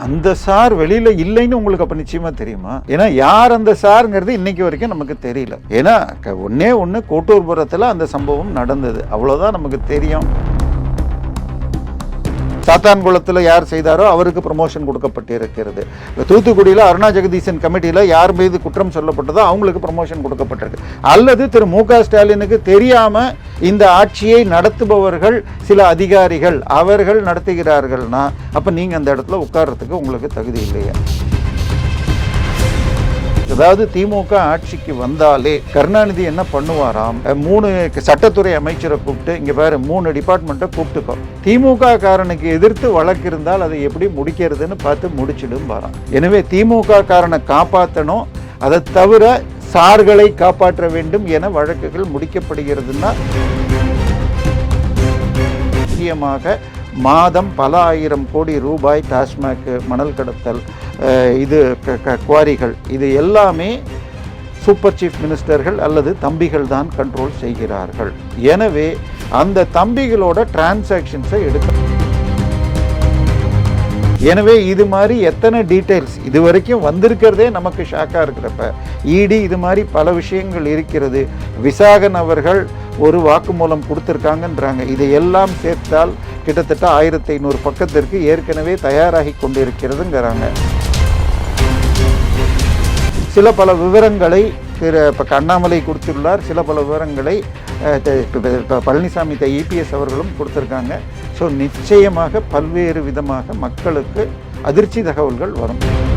அந்த சார் வெளியில இல்லைன்னு உங்களுக்கு அப்ப நிச்சயமா தெரியுமா? ஏன்னா யார் அந்த சாருங்கிறது இன்னைக்கு வரைக்கும் நமக்கு தெரியல. ஏன்னா க- ஒன்று கோட்டூர்புரத்தில் அந்த சம்பவம் நடந்தது. அவ்வளோதான் நமக்கு தெரியும். சாத்தான்குளத்தில் யார் செய்தாரோ அவருக்கு ப்ரமோஷன் கொடுக்கப்பட்டிருக்கிறது. தூத்துக்குடியில் அருணா ஜெகதீசன் கமிட்டியில் யார் மீது குற்றம் சொல்லப்பட்டதோ அவங்களுக்கு ப்ரமோஷன் கொடுக்கப்பட்டிருக்கு. அல்லது திரு மு க ஸ்டாலினுக்கு தெரியாமல் இந்த ஆட்சியை நடத்துபவர்கள் சில அதிகாரிகள் அவர்கள் நடத்துகிறார்கள்னா அப்போ நீங்கள் அந்த இடத்துல உட்கார்றதுக்கு உங்களுக்கு தகுதி இல்லையா. அதாவது திமுக ஆட்சிக்கு வந்தாலே கருணாநிதி என்ன பண்ணுவாராம்? மூணு சட்டத்துறை அமைச்சரை கூப்பிட்டு இங்க பாரு மூணு டிபார்ட்மெண்ட்டை கூப்பிட்டுக்கோ. திமுக காரனுக்கு எதிர்த்து வழக்கு இருந்தால் அதை எப்படி முடிக்கிறதுன்னு பார்த்து முடிச்சிடும் பாராம். எனவே திமுக காரனை காப்பாற்றணும் அதை தவிர சார்களை காப்பாற்ற வேண்டும் என வழக்குகள் முடிக்கப்படுகிறதுன்னா முக்கியமாக மாதம் பல ஆயிரம் கோடி ரூபாய் டாஸ்மாக் மணல் கடத்தல் இது க- க- குவாரிகள். இது எல்லாமே சூப்பர் சீஃப் மினிஸ்டர்கள் அல்லது தம்பிகள் தான் கண்ட்ரோல் செய்கிறார்கள். எனவே அந்த தம்பிகளோட டிரான்சாக்ஷன்ஸை எடுக்க எனவே இது மாதிரி எத்தனை டீட்டெயில்ஸ் இது வரைக்கும் வந்திருக்கிறதே நமக்கு ஷாக்காக இருக்கிறப்ப. இடி இது மாதிரி பல விஷயங்கள் இருக்கிறது. விசாகன் அவர்கள் ஒரு வாக்குமூலம் கொடுத்துருக்காங்கன்றாங்க. இதையெல்லாம் சேர்த்தால் கிட்டத்தட்ட ஆயிரத்தி ஐநூறு பக்கத்திற்கு ஏற்கனவே தயாராகி கொண்டிருக்கிறதுங்கிறாங்க. சில பல விவரங்களை திரு இப்போ அண்ணாமலை கொடுத்துள்ளார். சில பல விவரங்களை பழனிசாமி த- இப்ப- இபிஎஸ் அவர்களும் கொடுத்துருக்காங்க. ஸோ நிச்சயமாக பல்வேறு விதமாக மக்களுக்கு அதிர்ச்சி தகவல்கள் வரும்.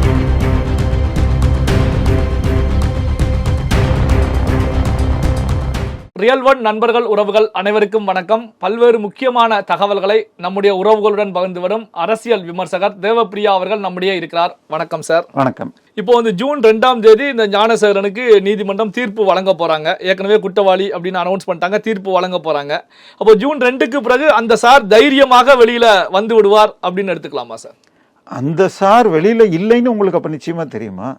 ரியல் ஒன் நண்பர்கள் உறவுகள் அனைவருக்கும் வணக்கம். பல்வேறு முக்கியமான தகவல்களை நம்முடைய உறவுகளுடன் பகிர்ந்து வரும் அரசியல் விமர்சகர் தேவப்பிரியா அவர்கள் நம்முடைய இருக்கிறார். வணக்கம் சார். வணக்கம். இப்போ வந்து ஜூன் ரெண்டாம் தேதி இந்த ஞானசேகரனுக்கு நீதிமன்றம் தீர்ப்பு வழங்க போறாங்க. ஏற்கனவே குற்றவாளி அப்படின்னு அனௌன்ஸ் பண்ணிட்டாங்க தீர்ப்பு வழங்க போறாங்க. அப்போ ஜூன் ரெண்டுக்கு பிறகு அந்த சார் தைரியமாக வெளியில வந்து விடுவார் அப்படின்னு எடுத்துக்கலாமா சார்? அந்த சார் வெளியில் இல்லைன்னு உங்களுக்கு அப்போ நிச்சயமாக தெரியுமா?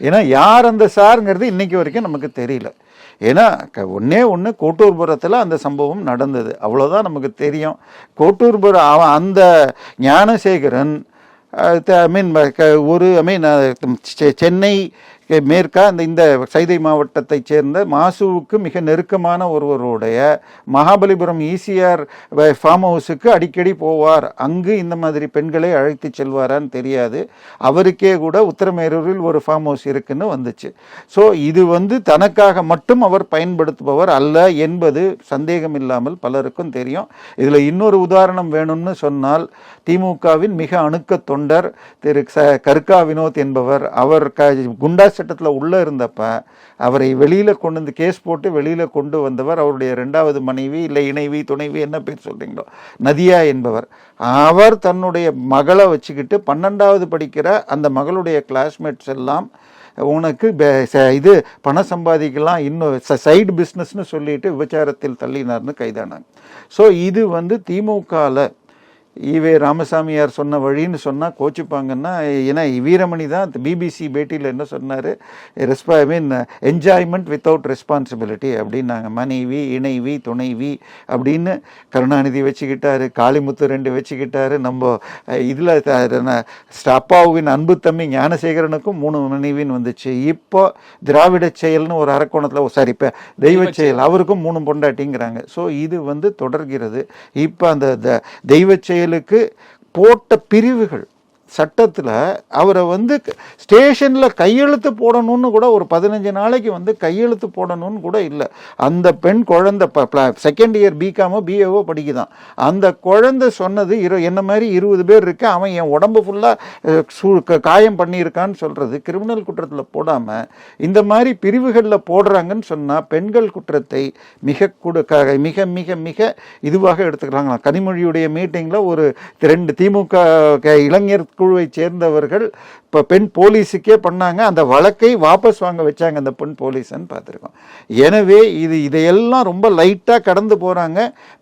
ஏன்னா யார் அந்த சாருங்கிறது இன்னைக்கு வரைக்கும் நமக்கு தெரியல. ஏன்னா க- ஒன்று கோட்டூர்புரத்தில் அந்த சம்பவம் நடந்தது. அவ்வளோதான் நமக்கு தெரியும். கோட்டூர்புரம் அவன் அந்த ஞானசேகரன் ஐ மீன் ஒரு ஐ மீன் சென்னை மேற்கா இந்த இந்த சைதை மாவட்டத்தைச் சேர்ந்த மாசுவுக்கு மிக நெருக்கமான ஒருவருடைய மகாபலிபுரம் ஈசிஆர் ஃபார்ம் ஹவுஸுக்கு அடிக்கடி போவார். அங்கு இந்த மாதிரி பெண்களை அழைத்து செல்வாரான்னு தெரியாது. அவருக்கே கூட உத்தரமேரூரில் ஒரு ஃபார்ம் ஹவுஸ் இருக்குன்னு வந்துச்சு. ஸோ இது வந்து தனக்காக மட்டும் அவர் பயன்படுத்துபவர் அல்ல என்பது சந்தேகம் இல்லாமல் பலருக்கும் தெரியும். இதில் இன்னொரு உதாரணம் வேணும்னு சொன்னால் திமுகவின் மிக அணுக்க தொண்டர் திரு ச கருக்கா வினோத் என்பவர். அவர் க குண்டாஸ் சட்டத்தில் உள்ளே இருந்தப்ப அவரை வெளியில் கொண்டு வந்து கேஸ் போட்டு வெளியில் கொண்டு வந்தவர் அவருடைய ரெண்டாவது மனைவி இல்லை இணைவி துணைவி என்ன பேர் சொல்கிறீங்களோ நதியா என்பவர். அவர் தன்னுடைய மகளை வச்சுக்கிட்டு பன்னெண்டாவது படிக்கிற அந்த மகளுடைய கிளாஸ்மேட்ஸ் எல்லாம் உனக்கு ச- இது பணம் சம்பாதிக்கலாம் இன்னும் சைடு பிஸ்னஸ்னு சொல்லிட்டு விபச்சாரத்தில் தள்ளினார்னு கைதானாங்க. ஸோ இது வந்து திமுகவில் ஈவே ராமசாமியார் சொன்ன வழின்னு சொன்னால் கோச்சிப்பாங்கன்னா ஏன்னா வீரமணி தான் பிபிசி பேட்டியில் என்ன சொன்னார்? Respa I mean enjoyment without responsibility அப்படின்னாங்க. மனைவி இணைவி துணைவி அப்படின்னு கருணாநிதி வச்சுக்கிட்டாரு காளிமுத்து ரெண்டு வச்சுக்கிட்டாரு. நம்ம இதில் அப்பாவுவின் அன்பு தம்பி ஞானசேகரனுக்கும் மூணு மனைவின்னு வந்துச்சு. இப்போ திராவிட செயல்னு ஒரு அரக்கோணத்தில் சாரி இப்போ தெய்வ செயல். அவருக்கும் மூணு பொண்டாட்டிங்கிறாங்க. ஸோ இது வந்து தொடர்கிறது. இப்போ அந்த த- தெய்வ அரசியலுக்கு போட்ட பிரிவுகள் சட்டத்தில் அவரை வந்து ஸ்டேஷனில் கையெழுத்து போடணும்னு கூட ஒரு பதினஞ்சு நாளைக்கு வந்து கையெழுத்து போடணும்னு கூட இல்லை. அந்த பெண் குழந்தை செகண்ட் இயர் பிகாமோ பிஏவோ படிக்குதான். அந்த குழந்தை சொன்னது இரு என்ன மாதிரி இருபது பேர் இருக்கு அவன் என் உடம்பு ஃபுல்லாக சூ காயம் பண்ணியிருக்கான்னு சொல்கிறது கிரிமினல் குற்றத்தில் போடாமல் இந்த மாதிரி பிரிவுகளில் போடுறாங்கன்னு சொன்னால் பெண்கள் குற்றத்தை மிக கூட மிக மிக மிக இதுவாக எடுத்துக்கிறாங்களாம் கனிமொழியுடைய மீட்டிங்கில் ஒரு ரெண்டு திமுக க- இளைஞர் குழுவை சேர்ந்தவர்கள் இப்போ பெண் போலீஸுக்கே பண்ணாங்க அந்த வழக்கை வாபஸ் வாங்க வச்சாங்க அந்த பெண் போலீஸ்ன்னு பார்த்துருக்கோம். எனவே இது இதையெல்லாம் ரொம்ப லைட்டாக கடந்து போகிறாங்க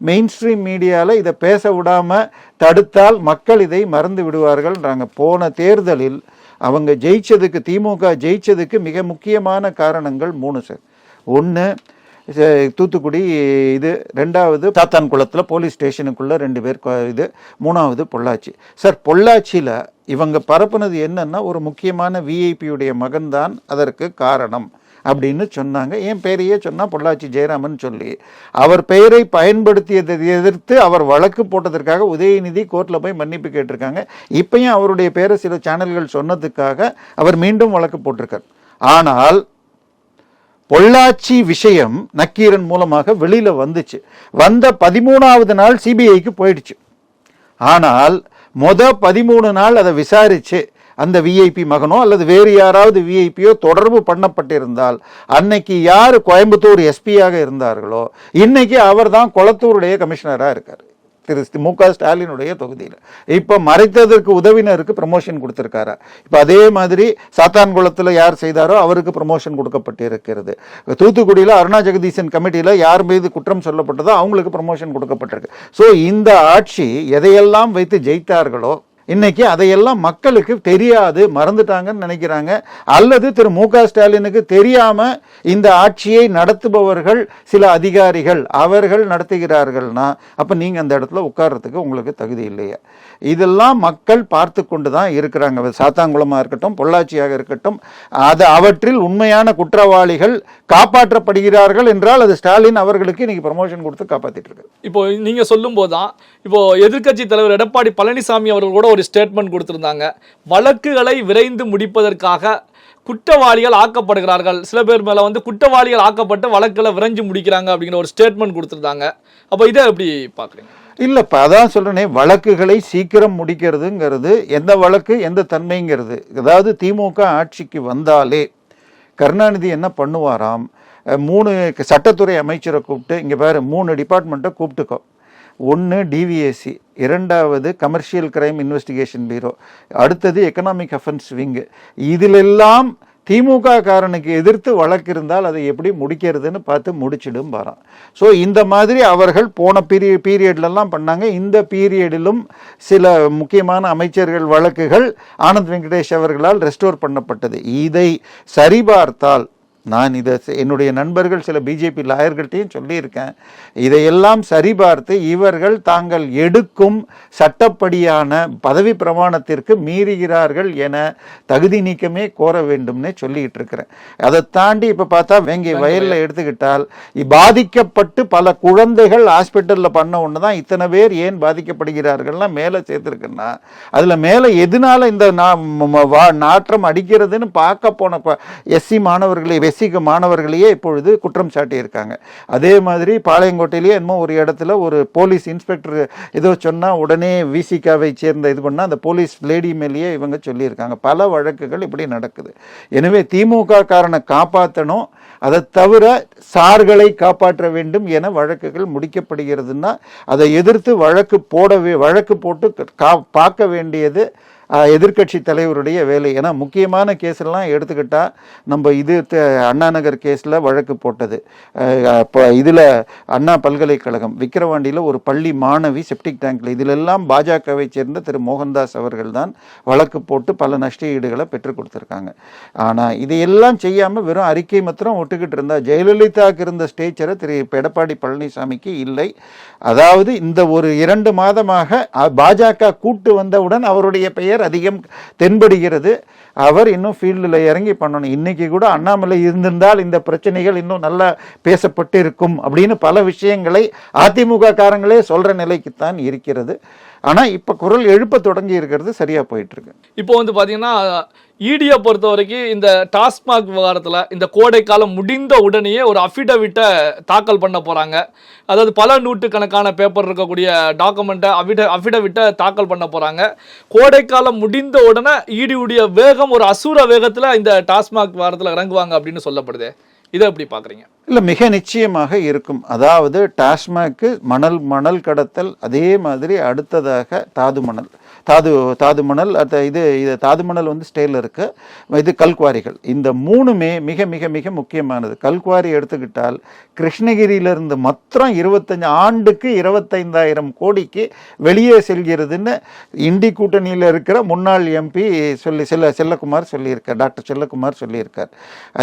மெயின் ஸ்ட்ரீம் மீடியாவில் இதை பேச விடாமல் தடுத்தால் மக்கள் இதை மறந்து விடுவார்கள்ன்றாங்க. போன தேர்தலில் அவங்க ஜெயிச்சதுக்கு திமுக ஜெயிச்சதுக்கு மிக முக்கியமான காரணங்கள் மூணு சார். ஒன்று தூத்துக்குடி இது ரெண்டாவது சாத்தான்குளத்தில் போலீஸ் ஸ்டேஷனுக்குள்ளே ரெண்டு பேர் இது மூணாவது பொள்ளாச்சி. சார் பொள்ளாச்சியில் இவங்க பரப்புனது என்னன்னா ஒரு முக்கியமான விஐபியுடைய மகன்தான் அதற்கு காரணம் அப்படின்னு சொன்னாங்க. என் பெயரையே சொன்னால் பொள்ளாச்சி ஜெயராமன் சொல்லி. அவர் பெயரை பயன்படுத்தியதை எதிர்த்து அவர் வழக்கு போட்டதற்காக உதயநிதி கோர்ட்டில் போய் மன்னிப்பு கேட்டிருக்காங்க. இப்பயும் அவருடைய பேரை சில சேனல்கள் சொன்னதுக்காக அவர் மீண்டும் வழக்கு போட்டிருக்கார். ஆனால் பொள்ளாச்சி விஷயம் நக்கீரன் மூலமாக வெளியில் வந்துச்சு. வந்த பதிமூணாவது நாள் சிபிஐக்கு போயிடுச்சு. ஆனால் மொத பதிமூணு நாள் அதை விசாரிச்சு அந்த விஐபி மகனோ அல்லது வேறு யாராவது விஐபியோ தொடர்பு பண்ணப்பட்டிருந்தால் அன்னைக்கு யார் கோயம்புத்தூர் எஸ்பியாக இருந்தார்களோ இன்னைக்கு அவர் தான் கொளத்தூருடைய கமிஷனராக இருக்கார். திரு மு க ஸ்டாலினுடைய தொகுதியில். இப்போ மறைத்ததற்கு உதவினருக்கு ப்ரமோஷன் கொடுத்துருக்காரு? இப்போ அதே மாதிரி சாத்தான்குளத்தில் யார் செய்தாரோ அவருக்கு ப்ரமோஷன் கொடுக்கப்பட்டிருக்கிறது. தூத்துக்குடியில் அருணா ஜெகதீசன் கமிட்டியில் யார் மீது குற்றம் சொல்லப்பட்டதோ அவங்களுக்கு ப்ரமோஷன் கொடுக்கப்பட்டிருக்கு. ஸோ இந்த ஆட்சி எதையெல்லாம் வைத்து ஜெயித்தார்களோ இன்னைக்கு அதையெல்லாம் மக்களுக்கு தெரியாது மறந்துட்டாங்கன்னு நினைக்கிறாங்க. அல்லது திரு மு க ஸ்டாலினுக்கு தெரியாம இந்த ஆட்சியை நடத்துபவர்கள் சில அதிகாரிகள் அவர்கள் நடத்துகிறார்கள்னா அப்ப நீங்க அந்த இடத்துல உட்கார்றதுக்கு உங்களுக்கு தகுதி இல்லையா. இதெல்லாம் மக்கள் பார்த்து கொண்டு தான் இருக்கிறாங்க. சாத்தாங்குளமா இருக்கட்டும் பொள்ளாச்சியாக இருக்கட்டும் அது அவற்றில் உண்மையான குற்றவாளிகள் காப்பாற்றப்படுகிறார்கள் என்றால் அது ஸ்டாலின் அவர்களுக்கு இன்னைக்கு ப்ரமோஷன் கொடுத்து காப்பாத்திட்டு இருக்கு. இப்போ நீங்க சொல்லும் போதுதான் இப்போ எதிர்க்கட்சி தலைவர் எடப்பாடி பழனிசாமி அவர்கள் கூட ஒரு ஸ்டேட்மெண்ட் கொடுத்துருந்தாங்க. வழக்குகளை விரைந்து முடிப்பதற்காக குற்றவாளிகள் ஆக்கப்படுகிறார்கள். சில பேர் மேலே வந்து குற்றவாளிகள் ஆக்கப்பட்டு வழக்குகளை விரைஞ்சு முடிக்கிறாங்க அப்படிங்கிற ஒரு ஸ்டேட்மெண்ட் கொடுத்துருந்தாங்க. அப்போ இதை எப்படி பாக்குறீங்க இல்லைப்பா அதான் சொல்றேனே வழக்குகளை சீக்கிரம் முடிக்கிறதுங்கிறது எந்த வழக்கு எந்த தன்மைங்கிறது. அதாவது திமுக ஆட்சிக்கு வந்தாலே கருணாநிதி என்ன பண்ணுவாராம்? மூணு சட்டத்துறை அமைச்சரை கூப்பிட்டு இங்கே பாரு மூணு டிபார்ட்மெண்ட்டை கூப்பிட்டுக்கோ. ஒன்று டிவிஎஸ்சி இரண்டாவது கமர்ஷியல் கிரைம் இன்வெஸ்டிகேஷன் பீரோ அடுத்தது எக்கனாமிக் அஃபென்ஸ் விங்கு இதிலெல்லாம் திமுக காரனுக்கு எதிர்த்து வழக்கு இருந்தால் அதை எப்படி முடிக்கிறதுன்னு பார்த்து முடிச்சிடும் பாரான். ஸோ இந்த மாதிரி அவர்கள் போன பீரிய பீரியட்லலாம் பண்ணாங்க. இந்த பீரியடிலும் சில முக்கியமான அமைச்சர்கள் வழக்குகள் ஆனந்த் வெங்கடேஷ் அவர்களால் ரெஸ்டோர் பண்ணப்பட்டது. இதை சரிபார்த்தால் நான் இதை என்னுடைய நண்பர்கள் சில பிஜேபி லாயர்கள்ட்டையும் சொல்லியிருக்கேன். இதையெல்லாம் சரிபார்த்து இவர்கள் தாங்கள் எடுக்கும் சட்டப்படியான பதவி பிரமாணத்திற்கு மீறுகிறார்கள் என தகுதி நீக்கமே கோர வேண்டும்னே சொல்லிட்டு இருக்கிறேன் அதை தாண்டி இப்போ பார்த்தா வேங்கை வயலில் எடுத்துக்கிட்டால் பாதிக்கப்பட்டு பல குழந்தைகள் ஹாஸ்பிட்டலில் பண்ண ஒன்று தான் இத்தனை பேர் ஏன் பாதிக்கப்படுகிறார்கள்லாம் மேலே சேர்த்துருக்குன்னா அதில் மேலே எதனால இந்த நாற்றம் அடிக்கிறதுன்னு பார்க்க போன எஸ்சி மாணவர்களே எஸ்சிக்கு மாணவர்களையே இப்பொழுது குற்றம் சாட்டியிருக்காங்க. அதே மாதிரி பாளையங்கோட்டையிலேயே என்னமோ ஒரு இடத்துல ஒரு போலீஸ் இன்ஸ்பெக்டர் ஏதோ சொன்னால் உடனே விசிகாவை சேர்ந்த இது பண்ணால் அந்த போலீஸ் லேடி மேலேயே இவங்க சொல்லியிருக்காங்க. பல வழக்குகள் இப்படி நடக்குது. எனவே திமுக காரனை காப்பாற்றணும் அதை தவிர சார்களை காப்பாற்ற வேண்டும் என வழக்குகள் முடிக்கப்படுகிறதுன்னா அதை எதிர்த்து வழக்கு போடவே வழக்கு போட்டு கா பார்க்க வேண்டியது எதிர்கட்சி எதிர்க்கட்சி தலைவருடைய வேலை. ஏன்னா முக்கியமான கேஸ்லாம் எடுத்துக்கிட்டா நம்ம இது த- அண்ணா நகர் கேஸில் வழக்கு போட்டது. இப்போ இதில் அண்ணா பல்கலைக்கழகம் விக்கிரவாண்டியில் ஒரு பள்ளி மாணவி செப்டிக் டேங்கில் இதிலெல்லாம் பாஜகவை சேர்ந்த திரு மோகன்தாஸ் அவர்கள் தான் வழக்கு போட்டு பல நஷ்ட ஈடுகளை பெற்றுக் கொடுத்துருக்காங்க. ஆனால் இதையெல்லாம் செய்யாமல் வெறும் அறிக்கை மாத்திரம் ஒட்டுக்கிட்டு இருந்தால் ஜெயலலிதாவுக்கு இருந்த ஸ்டேச்சரை திரு எடப்பாடி பழனிசாமிக்கு இல்லை. அதாவது இந்த ஒரு இரண்டு மாதமாக பாஜக கூட்டு வந்தவுடன் அவருடைய பெயர் அதிகம் தென்படுகிறது. அவர் இன்னும் ஃபீல்டில் இறங்கி பண்ணணும். இன்னைக்கு கூட அண்ணாமலை இருந்திருந்தால் இந்த பிரச்சனைகள் இன்னும் நல்லா பேசப்பட்டு இருக்கும் அப்படின்னு பல விஷயங்களை அதிமுக காரங்களே சொல்ற நிலைக்குத்தான் இருக்கிறது. ஆனா இப்ப குரல் எழுப்ப தொடங்கி இருக்கிறது சரியா போயிட்டு இருக்கு. இப்போ வந்து பாத்தீங்கன்னா இடியை பொறுத்த வரைக்கும் இந்த டாஸ்மாக் விவகாரத்தில் இந்த கோடைக்காலம் முடிந்த உடனேயே ஒரு அஃபிடவிட்டை தாக்கல் பண்ண போகிறாங்க அதாவது பல நூற்றுக்கணக்கான பேப்பர் இருக்கக்கூடிய டாக்குமெண்ட்டை அஃபிட அஃபிடவிட்டை தாக்கல் பண்ண போகிறாங்க கோடைக்காலம் முடிந்த உடனே ஈடியுடைய வேகம் ஒரு அசூர வேகத்தில் இந்த டாஸ்மாக் விவகாரத்தில் இறங்குவாங்க அப்படின்னு சொல்லப்படுது. இதை எப்படி பார்க்குறீங்க இல்லை மிக நிச்சயமாக இருக்கும். அதாவது டாஸ்மாக்கு மணல் மணல் கடத்தல் அதே மாதிரி அடுத்ததாக தாது மணல் தாது தாது மணல் அது இது இது தாது மணல் வந்து ஸ்டேல இருக்க. இது கல்குவாரிகள். இந்த மூணுமே மிக மிக மிக முக்கியமானது. கல்குவாரி எடுத்துக்கிட்டால் கிருஷ்ணகிரியிலிருந்து மாத்திரம் இருபத்தஞ்சு ஆண்டுக்கு இருபத்தைந்தாயிரம் கோடிக்கு வெளியே செல்கிறதுன்னு இண்டி கூட்டணியில் இருக்கிற முன்னாள் எம்பி சொல்லி செல்ல செல்லக்குமார் சொல்லியிருக்கார். டாக்டர் செல்லக்குமார் சொல்லியிருக்கார்.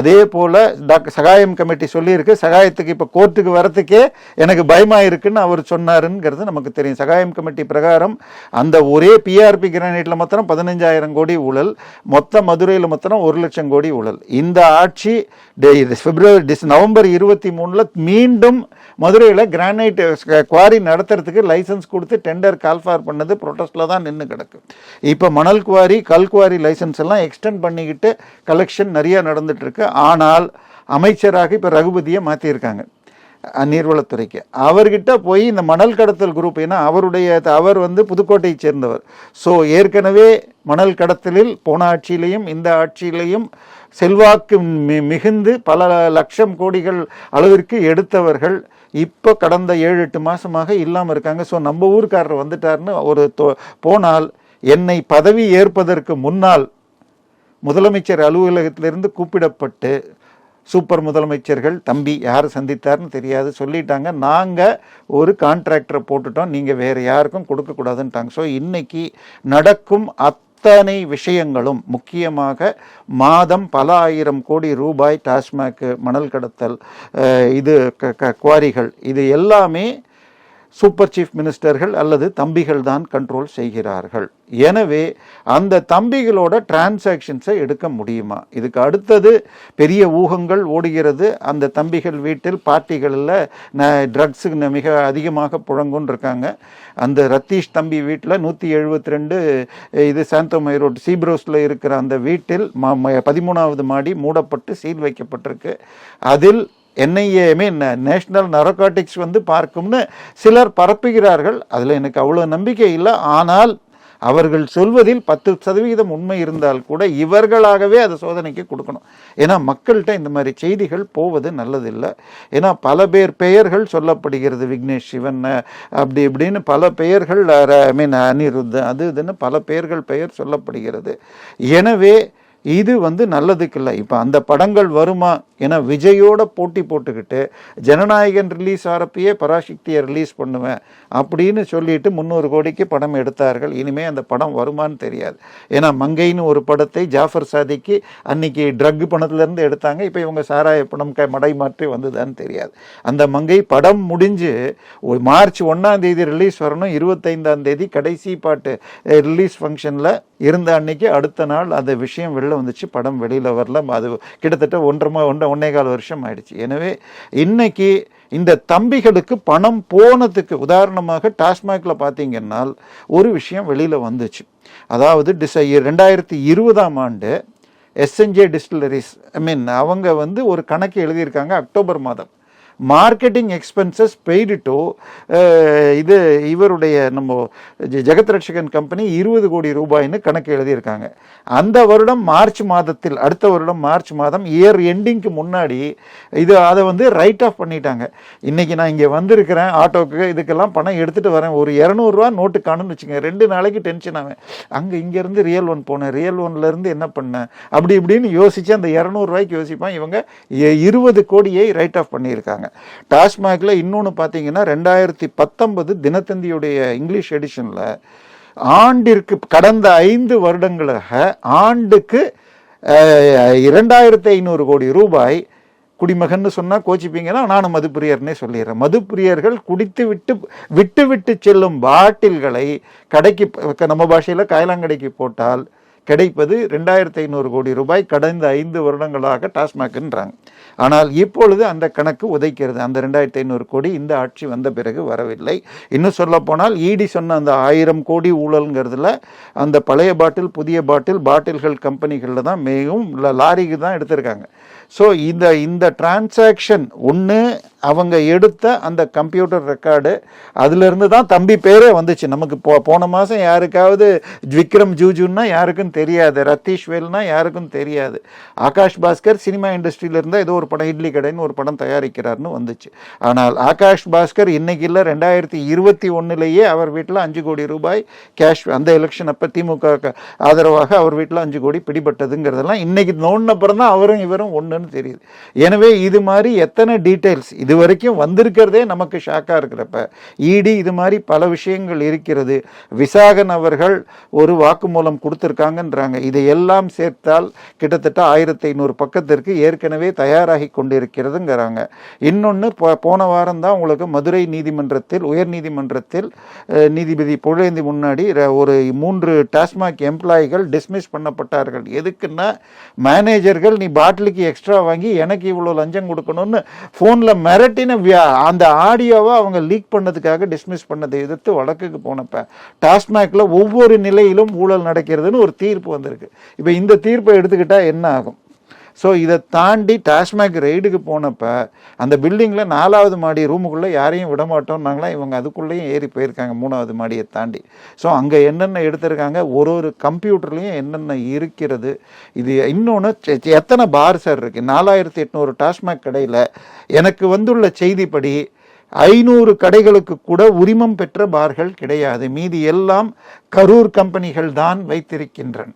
அதே போல் டாக்டர் சகாயம் கமிட்டி சொல்லி இருக்கு. சகாயத்துக்கு இப்போ கோர்ட்டுக்கு வரத்துக்கே எனக்கு பயமாக இருக்குன்னு அவர் சொன்னாருங்கிறது நமக்கு தெரியும். சகாயம் கமிட்டி பிரகாரம் அந்த ஒரே பிஆர்பி கிரானைட்டில் மாத்திரம் பதினஞ்சாயிரம் கோடி ஊழல் மொத்த மதுரையில் மாத்திரம் ஒரு லட்சம் கோடி ஊழல். இந்த ஆட்சி டே- பிப்ரவரி டிஸ் நவம்பர் இருபத்தி மூணில் மீண்டும் மதுரையில் கிரானைட் குவாரி நடத்துறதுக்கு லைசன்ஸ் கொடுத்து டெண்டர் கால்ஃபார் பண்ணது ப்ரொட்டஸ்டில் தான் நின்று கிடக்கு. இப்போ மணல் குவாரி கல் குவாரி லைசன்ஸ் எல்லாம் எக்ஸ்டெண்ட் பண்ணிக்கிட்டு கலெக்ஷன் நிறைய நடந்துட்டு இருக்கு. ஆனால் அமைச்சராக இப்போ ரகுபதியை மாற்றியிருக்காங்க நீர்வளத்துறைக்கு. அவர்கிட்ட போய் இந்த மணல் கடத்தல் குரூப் ஏன்னா அவருடைய அவர் வந்து புதுக்கோட்டையை சேர்ந்தவர். ஸோ ஏற்கனவே மணல் கடத்தலில் போன ஆட்சியிலையும் இந்த ஆட்சியிலையும் செல்வாக்கு மி- மிகுந்து பல லட்சம் கோடிகள் அளவிற்கு எடுத்தவர்கள் இப்போ கடந்த ஏழு எட்டு மாதமாக இல்லாமல் இருக்காங்க. ஸோ நம்ம ஊருக்காரர் வந்துட்டாருன்னு ஒரு தொ- போனால் என்னை பதவி ஏற்பதற்கு முன்னால் முதலமைச்சர் அலுவலகத்திலிருந்து கூப்பிடப்பட்டு சூப்பர் முதலமைச்சர்கள் தம்பி யார் சந்தித்தார்னு தெரியாது சொல்லிட்டாங்க. நாங்கள் ஒரு கான்ட்ராக்டரை போட்டுட்டோம். நீங்கள் வேறு யாருக்கும் கொடுக்கக்கூடாதுன்ட்டாங்க. ஸோ இன்னைக்கு நடக்கும் அத்தனை விஷயங்களும் முக்கியமாக மாதம் பல ஆயிரம் கோடி ரூபாய் டாஸ்மாக் மணல் கடத்தல் இது க- க- குவாரிகள் இது எல்லாமே சூப்பர் சீஃப் மினிஸ்டர்கள் அல்லது தம்பிகள் தான் கண்ட்ரோல் செய்கிறார்கள். எனவே அந்த தம்பிகளோட டிரான்சாக்ஷன்ஸை எடுக்க முடியுமா? இதுக்கு அடுத்தது பெரிய ஊகங்கள் ஓடுகிறது. அந்த தம்பிகள் வீட்டில் பார்ட்டிகளில் ட்ரக்ஸு மிக அதிகமாக புழங்குன்னு இருக்காங்க. அந்த ரத்தீஷ் தம்பி வீட்டில் நூற்றி எழுபத்தி ரெண்டு இது சாந்தோமை ரோட் சீப்ரோஸில் இருக்கிற அந்த வீட்டில் ம- ம- பதிமூணாவது மாடி மூடப்பட்டு சீல் வைக்கப்பட்டிருக்கு. அதில் என்ஐஏ மீன் நேஷ்னல் நரோகாட்டிக்ஸ் வந்து பார்க்கும்னு சிலர் பரப்புகிறார்கள். அதில் எனக்கு அவ்வளோ நம்பிக்கை இல்லை. ஆனால் அவர்கள் சொல்வதில் பத்து சதவீதம் உண்மை இருந்தால் கூட இவர்களாகவே அதை சோதனைக்கு கொடுக்கணும். ஏன்னா மக்கள்கிட்ட இந்த மாதிரி செய்திகள் போவது நல்லதில்லை. ஏன்னா பல பேர் பெயர்கள் சொல்லப்படுகிறது. விக்னேஷ் சிவன் அப்படி இப்படின்னு பல பெயர்கள் ஐ மீன் அனிருத் அது இதுன்னு பல பெயர்கள் பெயர் சொல்லப்படுகிறது. எனவே இது வந்து நல்லதுக்கு இல்லை இப்போ அந்த படங்கள் வருமா ஏன்னா விஜயோட போட்டி போட்டுக்கிட்டு ஜனநாயகன் ரிலீஸ் ஆகிறப்பயே பராசக்தியை ரிலீஸ் பண்ணுவேன் அப்படின்னு சொல்லிட்டு முந்நூறு கோடிக்கு படம் எடுத்தார்கள். இனிமேல் அந்த படம் வருமான்னு தெரியாது. ஏன்னா மங்கைன்னு ஒரு படத்தை ஜாஃபர் சாதிக்கு அன்னைக்கு ட்ரக் பணத்துலேருந்து எடுத்தாங்க. இப்போ இவங்க சாராய பணம் க மடை மாற்றி வந்ததான்னு தெரியாது. அந்த மங்கை படம் முடிஞ்சு ஒரு மார்ச் ஒன்றாம் தேதி ரிலீஸ் வரணும். இருபத்தைந்தாம் தேதி கடைசி பாட்டு ரிலீஸ் ஃபங்க்ஷனில் இருந்த அன்னைக்கு அடுத்த நாள் அந்த விஷயம் வெளில வந்துச்சு படம் வெளியில் வரல. அது கிட்டத்தட்ட ஒன்றரை மா- ஒன்றரை ஒன்றே கால் வருஷம் ஆயிடுச்சு. எனவே இன்னைக்கு இந்த தம்பிகளுக்கு பணம் போனதுக்கு உதாரணமாக டாஸ்மாகில் பார்த்தீங்கன்னா ஒரு விஷயம் வெளியில் வந்துச்சு. அதாவது டிசை ரெண்டாயிரத்தி இருபதாம் ஆண்டு எஸ்என்ஜே டிஸ்டிலரிஸ் ஐ மீன் அவங்க வந்து ஒரு கணக்கு எழுதியிருக்காங்க அக்டோபர் மாதம். மார்க்கெட்டிங் எக்ஸ்பென்சஸ் பெய்டு டு இது இவருடைய நம்ம ஜெ- ஜெகத் ரட்சகன் கம்பெனி இருபது கோடி ரூபாய்னு கணக்கு எழுதியிருக்காங்க. அந்த வருடம் மார்ச் மாதத்தில் அடுத்த வருடம் மார்ச் மாதம் இயர் எண்டிங்க்கு முன்னாடி இது அதை வந்து ரைட் ஆஃப் பண்ணிட்டாங்க. இன்னைக்கு நான் இங்கே வந்திருக்கிறேன் ஆட்டோக்கு இதுக்கெல்லாம் பணம் எடுத்துகிட்டு வரேன். ஒரு இரநூறுவா நோட்டு காணும்னு வச்சுங்க ரெண்டு நாளைக்கு டென்ஷன் ஆவேன். அங்கே இங்கேருந்து ரியல் ஒன் போனேன். ரியல் ஒன்லேருந்து என்ன பண்ணேன்? அப்படி இப்படின்னு யோசித்து அந்த இரநூறுவாய்க்கு யோசிப்பான். இவங்க இருபது கோடியை ரைட் ஆஃப் பண்ணியிருக்காங்க. டாஸ்மாகில் இன்னொன்று பார்த்தீங்கன்னா ரெண்டாயிரத்தி பத்தொன்பது தினத்தந்தியுடைய இங்கிலீஷ் எடிஷனில் ஆண்டிற்கு கடந்த ஐந்து வருடங்களாக ஆண்டுக்கு இரண்டாயிரத்தி ஐநூறு கோடி ரூபாய் குடிமகன்னு சொன்னால் கோச்சிப்பீங்கன்னா நானும் மதுப்பிரியர்னே சொல்லிடுறேன். மதுப்பிரியர்கள் குடித்து விட்டு விட்டு விட்டு செல்லும் பாட்டில்களை கடைக்கு நம்ம பாஷையில் காயலாங்கடைக்கு போட்டால் கிடைப்பது ரெண்டாயிரத்தி ஐநூறு கோடி ரூபாய் கடந்த ஐந்து வருடங்களாக டாஸ்மாக்ன்றாங்க. ஆனால் இப்பொழுது அந்த கணக்கு உதைக்கிறது. அந்த ரெண்டாயிரத்தி ஐநூறு கோடி இந்த ஆட்சி வந்த பிறகு வரவில்லை. இன்னும் சொல்லப்போனால் ஈடி சொன்ன அந்த ஆயிரம் கோடி ஊழல்ங்கிறதுல அந்த பழைய பாட்டில் புதிய பாட்டில் பாட்டில்கள் கம்பெனிகளில் தான் மேலும் லாரிக்கு தான் எடுத்திருக்காங்க. ஸோ இந்த இந்த டிரான்சாக்ஷன் ஒன்று அவங்க எடுத்த அந்த கம்ப்யூட்டர் ரெக்கார்டு அதுலேருந்து தான் தம்பி பேரே வந்துச்சு. நமக்கு போ போன மாதம் யாருக்காவது விக்ரம் ஜூஜுன்னா யாருக்கும் தெரியாது. ரத்தீஷ் வேல்னா யாருக்கும் தெரியாது. ஆகாஷ் பாஸ்கர் சினிமா இண்டஸ்ட்ரியில இருந்தால் ஏதோ ஒரு படம் இட்லி கடைன்னு ஒரு படம் தயாரிக்கிறார்னு வந்துச்சு. ஆனால் ஆகாஷ் பாஸ்கர் இன்னைக்கு இல்லை ரெண்டாயிரத்தி இருபத்தி ஒன்றுலேயே அவர் வீட்டில் அஞ்சு கோடி ரூபாய் கேஷ் அந்த எலெக்ஷன் அப்போ திமுக ஆதரவாக அவர் வீட்டில் அஞ்சு கோடி பிடிபட்டதுங்கிறதெல்லாம் இன்னைக்கு நோண்டினப்புறம் தான் அவரும் இவரும் ஒன்றுன்னு தெரியுது. எனவே இது மாதிரி எத்தனை டீட்டெயில்ஸ் இது இது வரைக்கும் வந்திருக்கிறதே நமக்கு ஷாக்காக இருக்கிறப்ப. இடி இது மாதிரி பல விஷயங்கள் இருக்கிறது. விசாகன் அவர்கள் ஒரு வாக்குமூலம் கொடுத்துருக்காங்கன்றாங்க. இதையெல்லாம் சேர்த்தால் கிட்டத்தட்ட ஆயிரத்தி ஐநூறு பக்கத்திற்கு ஏற்கனவே தயாராகி கொண்டிருக்கிறதுங்கிறாங்க. இன்னொன்று போன வாரம் தான் உங்களுக்கு மதுரை நீதிமன்றத்தில் உயர் நீதிமன்றத்தில் நீதிபதி புகழேந்தி முன்னாடி ஒரு மூன்று டாஸ்மாக் எம்ப்ளாயிகள் டிஸ்மிஸ் பண்ணப்பட்டார்கள். எதுக்குன்னா மேனேஜர்கள் நீ பாட்டிலுக்கு எக்ஸ்ட்ரா வாங்கி எனக்கு இவ்வளோ லஞ்சம் கொடுக்கணும்னு ஃபோனில் மிரட்டின வியா- அந்த ஆடியோவை அவங்க லீக் பண்ணதுக்காக டிஸ்மிஸ் பண்ணதை எதிர்த்து வழக்குக்கு போனப்ப டாஸ்மாக்ல ஒவ்வொரு நிலையிலும் ஊழல் நடக்கிறதுன்னு ஒரு தீர்ப்பு வந்திருக்கு. இப்போ இந்த தீர்ப்பை எடுத்துக்கிட்டா என்ன ஆகும்? ஸோ இதை தாண்டி டாஸ்மாக் ரைடுக்கு போனப்போ அந்த பில்டிங்கில் நாலாவது மாடி ரூமுக்குள்ளே யாரையும் விட மாட்டோம்னாங்களா இவங்க அதுக்குள்ளேயும் ஏறி போயிருக்காங்க மூணாவது மாடியை தாண்டி. ஸோ அங்கே என்னென்ன எடுத்திருக்காங்க? ஒரு ஒரு கம்ப்யூட்டர்லேயும் என்னென்ன இருக்கிறது? இது இன்னொன்று எத்தனை பார் சார் இருக்குது நாலாயிரத்தி எட்நூறு டாஸ்மாக் கடையில் எனக்கு வந்துள்ள செய்திப்படி ஐநூறு கடைகளுக்கு கூட உரிமம் பெற்ற பார்கள் கிடையாது. மீதி எல்லாம் கரூர் கம்பெனிகள் தான் வைத்திருக்கின்றன.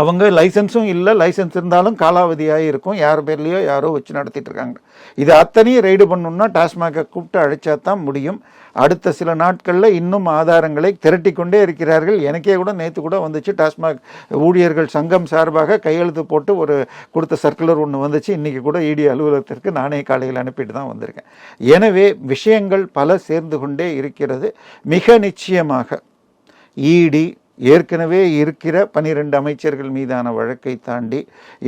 அவங்க லைசன்ஸும் இல்லை. லைசன்ஸ் இருந்தாலும் காலாவதியாக இருக்கும். யார் பேர்லையோ யாரோ வச்சு நடத்திட்டு இருக்காங்க இது அத்தனையும் ரைடு பண்ணணும்னா டாஸ்மாகை கூப்பிட்டு அழைச்சா தான் முடியும். அடுத்த சில நாட்களில் இன்னும் ஆதாரங்களை திரட்டி கொண்டே இருக்கிறார்கள். எனக்கே கூட நேற்று கூட வந்துச்சு. டாஸ்மாக் ஊழியர்கள் சங்கம் சார்பாக கையெழுத்து போட்டு ஒரு கொடுத்த சர்க்குலர் ஒன்று வந்துச்சு. இன்றைக்கி கூட இடி அலுவலகத்திற்கு நானே காலையில் அனுப்பிட்டு தான் வந்திருக்கேன். எனவே விஷயங்கள் பல சேர்ந்து கொண்டே இருக்கிறது. மிக நிச்சயமாக ஈடி ஏற்கனவே இருக்கிற பனிரெண்டு அமைச்சர்கள் மீதான வழக்கை தாண்டி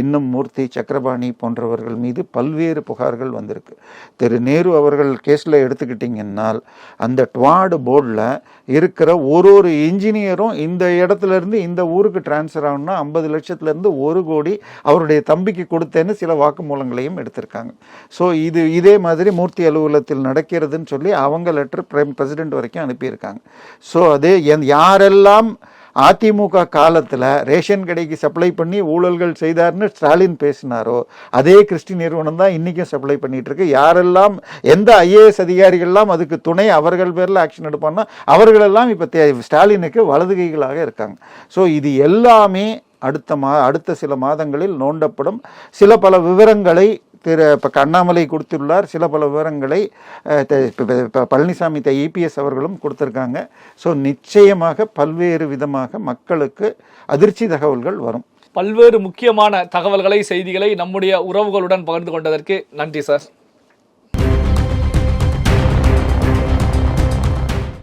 இன்னும் மூர்த்தி சக்கரபாணி போன்றவர்கள் மீது பல்வேறு புகார்கள் வந்திருக்கு. திரு நேரு அவர்கள் கேஸில் எடுத்துக்கிட்டிங்கன்னால் அந்த ட்வாடு போர்டில் இருக்கிற ஒரு ஒரு இன்ஜினியரும் இந்த இடத்துல இருந்து இந்த ஊருக்கு டிரான்ஸ்ஃபர் ஆகணும்னா ஐம்பது லட்சத்துலேருந்து ஒரு கோடி அவருடைய தம்பிக்கு கொடுத்தேன்னு சில வாக்குமூலங்களையும் எடுத்திருக்காங்க. ஸோ இது இதே மாதிரி மூர்த்தி அலுவலகத்தில் நடக்கிறதுன்னு சொல்லி அவங்க லெட்டர் பிரசிடென்ட் வரைக்கும் அனுப்பியிருக்காங்க. ஸோ அதே என் யாரெல்லாம் அதிமுக காலத்தில் ரேஷன் கடைக்கு சப்ளை பண்ணி ஊழல்கள் செய்தார்னு ஸ்டாலின் பேசினாரோ அதே கிறிஸ்டி நிறுவனம் தான் இன்றைக்கும் சப்ளை பண்ணிட்டு இருக்கு யாரெல்லாம் எந்த ஐஏஎஸ் அதிகாரிகள்லாம் அதுக்கு துணை அவர்கள் பேரில் ஆக்ஷன் எடுப்பாங்கன்னா அவர்களெல்லாம் இப்போ ஸ்டாலினுக்கு வலதுகைகளாக இருக்காங்க. ஸோ இது எல்லாமே அடுத்த மா அடுத்த சில மாதங்களில் நோண்டப்படும். சில பல விவரங்களை திரு இப்போ கண்ணாமலை கொடுத்துள்ளார். சில பல விவரங்களை பழனிசாமி த- இப்ப- இபிஎஸ் அவர்களும் கொடுத்துருக்காங்க. ஸோ நிச்சயமாக பல்வேறு விதமாக மக்களுக்கு அதிர்ச்சி தகவல்கள் வரும். பல்வேறு முக்கியமான தகவல்களை செய்திகளை நம்முடைய உறவுகளுடன் பகிர்ந்து கொண்டதற்கு நன்றி சார்.